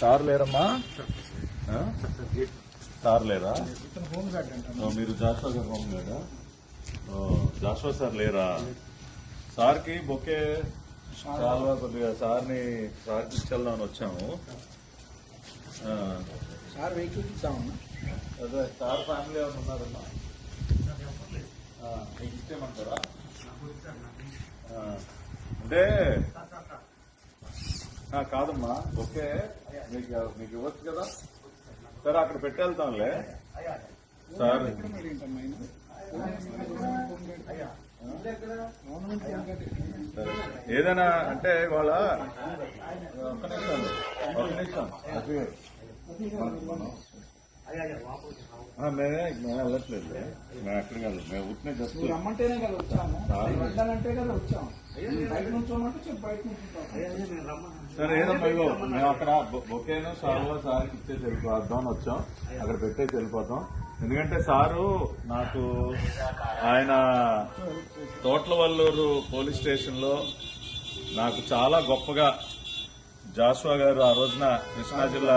Sir లేరమ్మా? ఆ? Sir లేరా? మీరు జాషువా గారు హోమ్ లేదా జాస్వా జాషువా సార్ లేరా? సార్కి బొకే చాలా కొద్దిగా సార్ని సార్కి ఇచ్చేద్దామని వచ్చాము. సార్ వెహికల్ ఇచ్చామన్నా అదే సార్ ఫ్యామిలీ ఎవరు ఉన్నారమ్మా? మీకు ఇచ్చేయమంటారా అంటే కాదమ్మా ఓకే. మీకు మీకు ఇవ్వచ్చు కదా? సరే అక్కడ పెట్టేళ్తాంలే. సార్. ఏదైనా అంటే ఇవాళ ఒక నిమిషం ఒక నిమిషం. మేమే మేము వెళ్ళట్లేదు. మేము ఎక్కడ కాదు మేము ఉట్టినే జస్ట్ రమ్మంటేనే కదా వచ్చాము. సార్. వెళ్ళాలంటే కదా వచ్చాము బయట నుంచి ఉన్నట్టు చెప్పు బయట నుంచి ఉంటాం. సరే ఏదమ్మా ఇగో మేము అక్కడ బొకేను సార్లో సార్కి ఇచ్చేసి వెళ్ళిపోద్దాం అని వచ్చాం. అక్కడ పెట్టేసి వెళ్ళిపోతాం. ఎందుకంటే సారు నాకు ఆయన తోట్ల వల్లూరు పోలీస్ స్టేషన్లో నాకు చాలా గొప్పగా జాషువా గారు ఆ రోజున కృష్ణా జిల్లా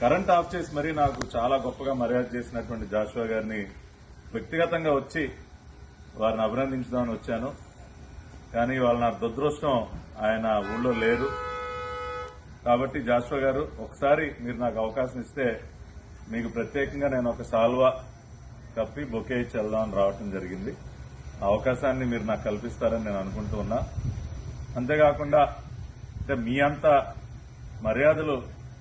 కరెంట్ ఆఫ్ చేసి మరీ నాకు చాలా గొప్పగా మర్యాద చేసినటువంటి జాషువా గారిని వ్యక్తిగతంగా వచ్చి వారిని అభినందించుదామని వచ్చాను. కానీ వాళ్ళ నా దురదృష్టం ఆయన ఊళ్ళో లేరు కాబట్టి జాషువా గారు ఒకసారి మీరు నాకు అవకాశం ఇస్తే మీకు ప్రత్యేకంగా నేను ఒక సాల్వా కప్పి బొకే ఇచ్చి వెళ్దామని రావటం జరిగింది. ఆ అవకాశాన్ని మీరు నాకు కల్పిస్తారని నేను అనుకుంటూ ఉన్నా. అంతేకాకుండా అంటే మీ అంత మర్యాదలు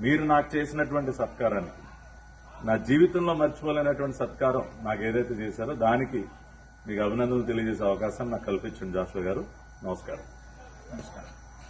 మీరు నాకు చేసినటువంటి సత్కారానికి నా జీవితంలో మర్చిపోలేనటువంటి సత్కారం నాకు ఏదైతే చేశారో దానికి మీకు అభినందనలు తెలియజేసే అవకాశం నాకు కల్పించండి జాషువా గారు. నమస్కారం. నమస్కారం.